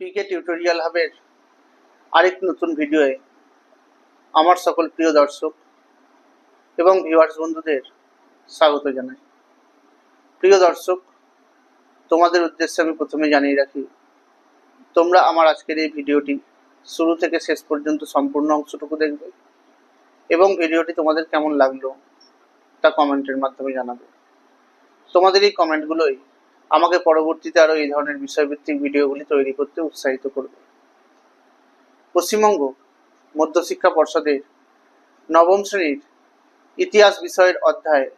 পিকে tutorial হাবের আরেক নতুন ভিডিওয়ে আমার সকল প্রিয় দর্শক এবং ভিউয়ার্স বন্ধুদের স্বাগত জানাই। প্রিয় দর্শক, তোমাদের উদ্দেশ্যে আমি প্রথমে জানিয়ে রাখি, তোমরা আমার আজকের এই ভিডিওটি শুরু থেকে শেষ পর্যন্ত সম্পূর্ণ অংশটুকু দেখবে এবং ভিডিওটি তোমাদের কেমন লাগল তা কমেন্টের মাধ্যমে জানাবে। তোমাদের এই কমেন্টগুলোই আমাকে পরবর্তীতে আরও এই ধরনের বিষয়ভিত্তিক ভিডিওগুলি তৈরি করতে উৎসাহিত করবে। পশ্চিমবঙ্গ মধ্যশিক্ষা পর্ষদের নবম শ্রেণির ইতিহাস বিষয়ের অধ্যায়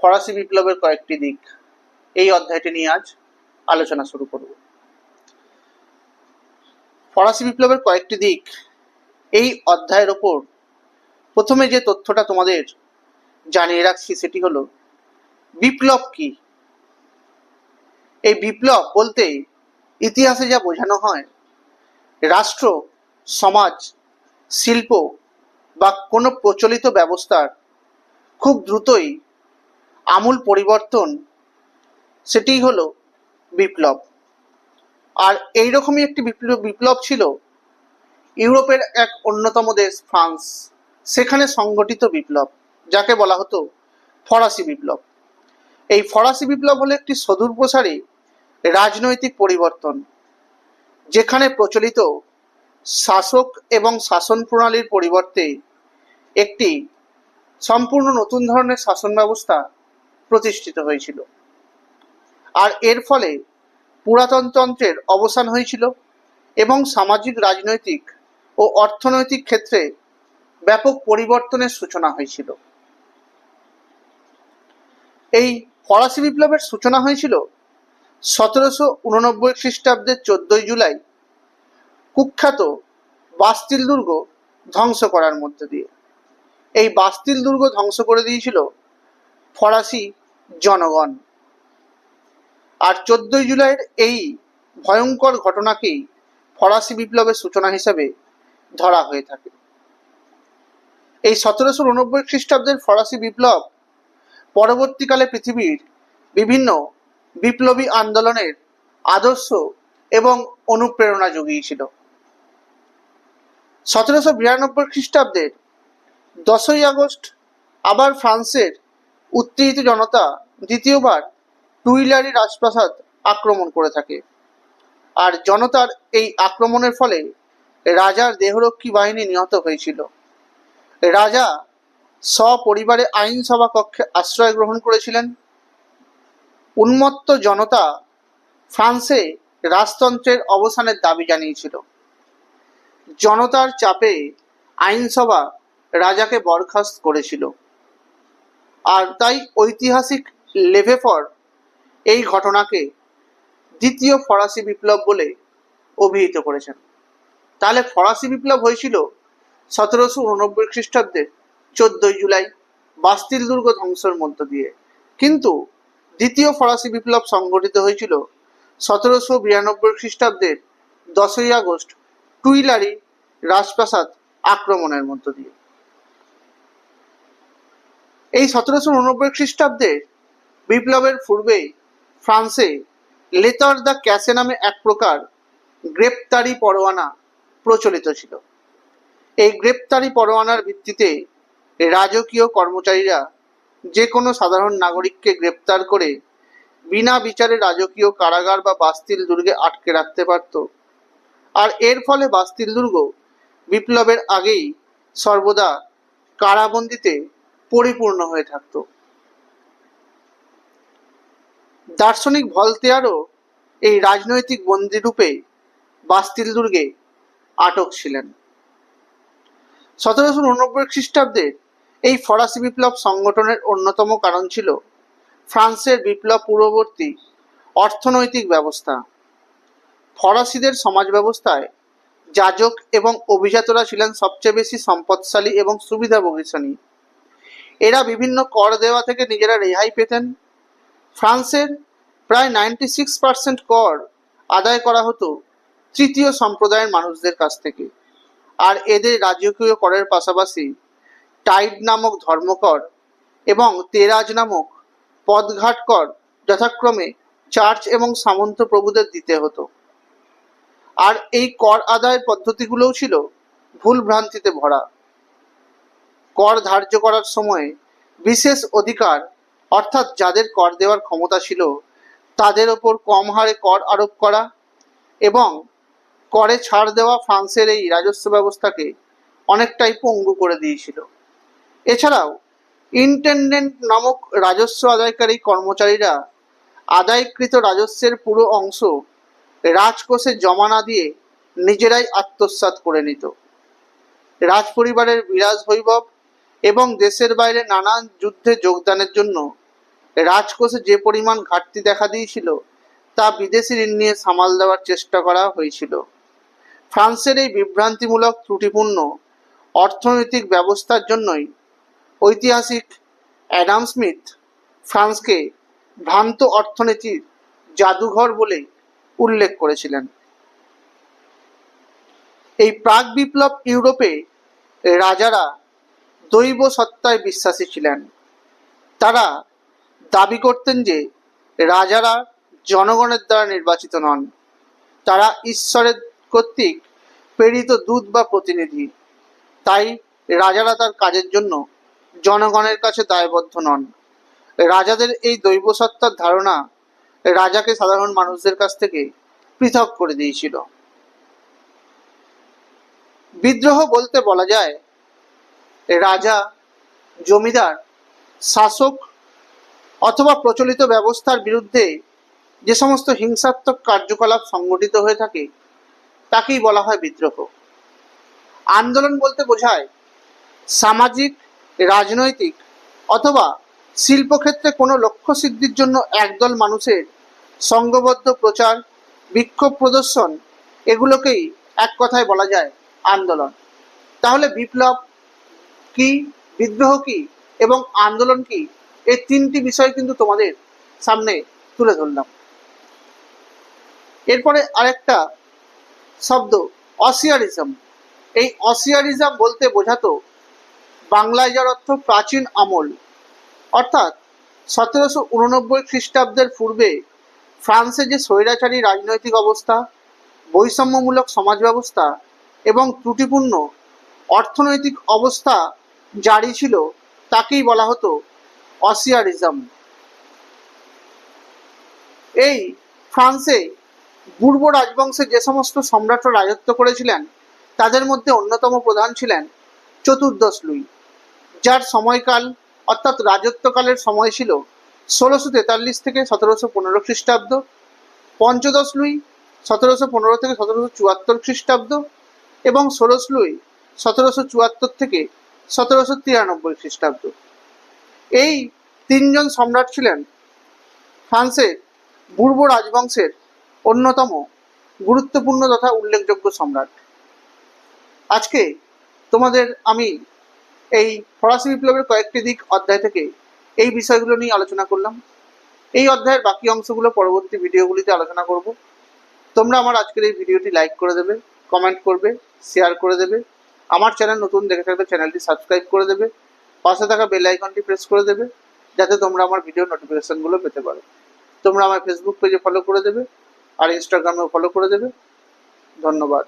ফরাসি বিপ্লবের কয়েকটি দিক। এই অধ্যায়টি নিয়ে আজ আলোচনা শুরু করব। ফরাসি বিপ্লবের কয়েকটি দিক। এই অধ্যায়ের ওপর প্রথমে যে তথ্যটা তোমাদের জানিয়ে রাখছি সেটি হলো, বিপ্লব কি? এই বিপ্লব বলতে ইতিহাসে যা বোঝানো হয়, রাষ্ট্র, সমাজ, শিল্প বা কোনো প্রচলিত ব্যবস্থার খুব দ্রুতই আমূল পরিবর্তন সেটিই হলো বিপ্লব। আর এইরকমই একটি বিপ্লব বিপ্লব ছিল ইউরোপের এক অন্যতম দেশ ফ্রান্স, সেখানে সংগঠিত বিপ্লব, যাকে বলা হতো ফরাসি বিপ্লব। এই ফরাসি বিপ্লব হলো একটি সদূর প্রসারী রাজনৈতিক পরিবর্তন, যেখানে প্রচলিত শাসক এবং শাসন প্রণালীর পরিবর্তে একটি সম্পূর্ণ নতুন ধরনের শাসন ব্যবস্থা প্রতিষ্ঠিত হয়েছিল। আর এর ফলে পুরাতনতন্ত্রের অবসান হয়েছিল এবং সামাজিক, রাজনৈতিক ও অর্থনৈতিক ক্ষেত্রে ব্যাপক পরিবর্তনের সূচনা হয়েছিল। এই ফরাসি বিপ্লবের সূচনা হয়েছিল সতেরোশো উননব্বই খ্রিস্টাব্দের চোদ্দই জুলাই কুখ্যাত বাস্তিল দুর্গ ধ্বংস করার মধ্যে দিয়ে। এই বাস্তিল দুর্গ ধ্বংস করে দিয়েছিল ফরাসি জনগণ। আর চোদ্দই জুলাইয়ের এই ভয়ঙ্কর ঘটনাকেই ফরাসি বিপ্লবের সূচনা হিসাবে ধরা হয়ে থাকে। এই সতেরোশো উনব্বই খ্রিস্টাব্দের ফরাসি বিপ্লব পরবর্তীকালে পৃথিবীর বিভিন্ন বিপ্লবী আন্দোলনের আদর্শ এবং অনুপ্রেরণা জুগিয়েছিল। সতেরোশো বিরানব্বই খ্রিস্টাব্দের দশই আগস্ট আবার ফ্রান্সের উত্তেজিত জনতা দ্বিতীয়বার টুইলারি রাজপ্রাসাদ আক্রমণ করে থাকে। আর জনতার এই আক্রমণের ফলে রাজার দেহরক্ষী বাহিনী নিহত হয়েছিল। রাজা সপরিবারে আইনসভা কক্ষে আশ্রয় গ্রহণ করেছিলেন। উন্মত্ত জনতা ফ্রান্সে রাজতন্ত্রের অবসানের দাবি জানিয়েছিল। জনতার চাপে আইনসভা রাজাকে বরখাস্ত করেছিল। আর তাই ঐতিহাসিক লেভেফর এই ঘটনাকে দ্বিতীয় ফরাসি বিপ্লব বলে অভিহিত করেছেন। তাহলে ফরাসি বিপ্লব হয়েছিল সতেরোশো উননব্বই খ্রিস্টাব্দের চোদ্দই জুলাই বাস্তিল দুর্গ ধ্বংসের মধ্য দিয়ে। কিন্তু দ্বিতীয় ফরাসি বিপ্লব সংগঠিত হয়েছিল সতেরোশো বিরানব্বই খ্রিস্টাব্দের দশই আগস্ট টুইলারি রাজপ্রাসাদ আক্রমণের মধ্য দিয়ে। এই সতেরোশো উননব্বই খ্রিস্টাব্দে বিপ্লবের পূর্বে ফ্রান্সে লেতার দ্য ক্যাসে নামে এক প্রকার গ্রেপ্তারি পরোয়ানা প্রচলিত ছিল। এই গ্রেপ্তারি পরোয়ানার ভিত্তিতে রাজকীয় কর্মচারীরা যে কোনো সাধারণ নাগরিককে গ্রেপ্তার করে বিনা বিচারে রাজকীয় কারাগার বা বাস্তিল দুর্গে আটকে রাখতে পারত। আর এর ফলে বাস্তিল দুর্গ বিপ্লবের আগেই সর্বদা কারাবন্দিতে পরিপূর্ণ হয়ে থাকত। দার্শনিক ভলতেয়ারও এই রাজনৈতিক বন্দিরূপে বাস্তিল দুর্গে আটক ছিলেন। সতেরোশো উননব্বই খ্রিস্টাব্দের এই ফরাসি বিপ্লব সংগঠনের অন্যতম কারণ ছিল ফ্রান্সের বিপ্লব পূর্ববর্তী অর্থনৈতিক ব্যবস্থা। ফরাসিদের সমাজ ব্যবস্থায় যাজক এবং অভিজাতরা ছিলেন সবচেয়ে বেশি সম্পদশালী এবং সুবিধাভোগী এরা বিভিন্ন কর দেওয়া থেকে নিজেরা রেহাই পেতেন। ফ্রান্সের প্রায় নাইনটি সিক্স পার্সেন্ট কর আদায় করা হতো তৃতীয় সম্প্রদায়ের মানুষদের কাছ থেকে। আর এদের রাজকীয় করের পাশাপাশি টাইড নামক ধর্মকর এবং তেরাজ নামক পদঘাট কর যথাক্রমে চার্চ এবং সামন্ত প্রভুদের দিতে হতো। আর এই কর আদায়ের পদ্ধতিগুলোও ছিল ভুল ভ্রান্তিতে ভরা। কর ধার্য করার সময় বিশেষ অধিকার, অর্থাৎ যাদের কর দেওয়ার ক্ষমতা ছিল, তাদের ওপর কম হারে কর আরোপ করা এবং করে ছাড় দেওয়া ফ্রান্সের এই রাজস্ব ব্যবস্থাকে অনেকটাই পঙ্গু করে দিয়েছিল। এছাড়াও ইন্টেন্ডেন্ট নামক রাজস্ব আদায়কারী কর্মচারীরা আদায়কৃত রাজস্বের পুরো অংশ রাজকোষে জমা না দিয়ে নিজেরাই আত্মসাৎ করে নিত। রাজপরিবারের বিরাজ বৈভব এবং দেশের বাইরে নানান যুদ্ধে যোগদানের জন্য রাজকোষে যে পরিমাণ ঘাটতি দেখা দিয়েছিল, তা বিদেশি ঋণ নিয়ে সামাল দেওয়ার চেষ্টা করা হয়েছিল। ফ্রান্সের এই বিভ্রান্তিমূলক ত্রুটিপূর্ণ অর্থনৈতিক ব্যবস্থার জন্যই ঐতিহাসিক অ্যাডাম স্মিথ ফ্রান্সকে ভ্রান্ত অর্থনীতির জাদুঘর বলে উল্লেখ করেছিলেন। এই প্রাক বিপ্লব ইউরোপে রাজারা দৈব সত্তায় বিশ্বাসী ছিলেন। তারা দাবি করতেন যে রাজারা জনগণের দ্বারা নির্বাচিত নন। তারা ঈশ্বরের কর্তৃক প্রেরিত দূত বা প্রতিনিধি। তাই রাজারা তার কাজের জন্য জনগণের কাছে দায়বদ্ধ নন। রাজাদের এই দৈব সত্তার ধারণা রাজাকে সাধারণ মানুষদের কাছ থেকে পৃথক করে দিয়েছিল। বিদ্রোহ বলতে বলা যায়, রাজা, জমিদার, শাসক অথবা প্রচলিত ব্যবস্থার বিরুদ্ধে যে সমস্ত হিংসাত্মক কার্যকলাপ সংগঠিত হয়ে থাকে, তাকেই বলা হয় বিদ্রোহ। আন্দোলন বলতে বোঝায় সামাজিক রাজনৈতিক অথবা শিল্পক্ষেত্রে কোনো লক্ষ্য সিদ্ধির জন্য একদল মানুষের সংঘবদ্ধ প্রচার, বিক্ষোভ প্রদর্শন এগুলোকেই এক কথায় বলা যায় আন্দোলন। তাহলে বিপ্লব কি, বিদ্রোহ কি এবং আন্দোলন কি এই তিনটি বিষয় কিন্তু তোমাদের সামনে তুলে ধরলাম। এরপরে আরেকটা শব্দ, অসিয়ারিজম। এই অসিয়ারিজম বলতে বোঝাতো বাংলায় যার অর্থ প্রাচীন আমল। অর্থাৎ সতেরোশো উননব্বই খ্রিস্টাব্দের পূর্বে ফ্রান্সে যে স্বৈরাচারী রাজনৈতিক অবস্থা, বৈষম্যমূলক সমাজ ব্যবস্থা এবং ত্রুটিপূর্ণ অর্থনৈতিক অবস্থা জারি ছিল তাকেই বলা হতো অসিয়ারিজম। এই ফ্রান্সে পূর্ব রাজবংশে যে সমস্ত সম্রাটরা রাজত্ব করেছিলেন, তাদের মধ্যে অন্যতম প্রধান ছিলেন চতুর্দশ লুই। যার সময়কাল অর্থাৎ রাজত্বকালের সময় ছিল ষোলোশো তেতাল্লিশ থেকে সতেরোশো পনেরো খ্রিস্টাব্দ, পঞ্চদশ লুই সতেরোশো পনেরো থেকে সতেরোশো চুয়াত্তর খ্রিস্টাব্দ এবং ষোলশ লুই সতেরোশো চুয়াত্তর থেকে সতেরোশো তিরানব্বই খ্রিস্টাব্দ। এই তিনজন সম্রাট ছিলেন ফ্রান্সের পূর্ব রাজবংশের অন্যতম গুরুত্বপূর্ণ তথা উল্লেখযোগ্য সম্রাট। আজকে তোমাদের আমি এই ফরাসি বিপ্লবের কয়েকটি দিক অধ্যায় থেকে এই বিষয়গুলো নিয়ে আলোচনা করলাম। এই অধ্যায়ের বাকি অংশগুলো পরবর্তী ভিডিওগুলিতে আলোচনা করব। তোমরা আমার আজকের এই ভিডিওটি লাইক করে দেবে, কমেন্ট করবে, শেয়ার করে দেবে। আমার চ্যানেল নতুন দেখে থাকলে চ্যানেলটি সাবস্ক্রাইব করে দেবে। পাশে থাকা বেল আইকনটি প্রেস করে দেবে, যাতে তোমরা আমার ভিডিও নোটিফিকেশনগুলো পেতে পারো। তোমরা আমার ফেসবুক পেজে ফলো করে দেবে, আর ইনস্টাগ্রামেও ফলো করে দেবে। ধন্যবাদ।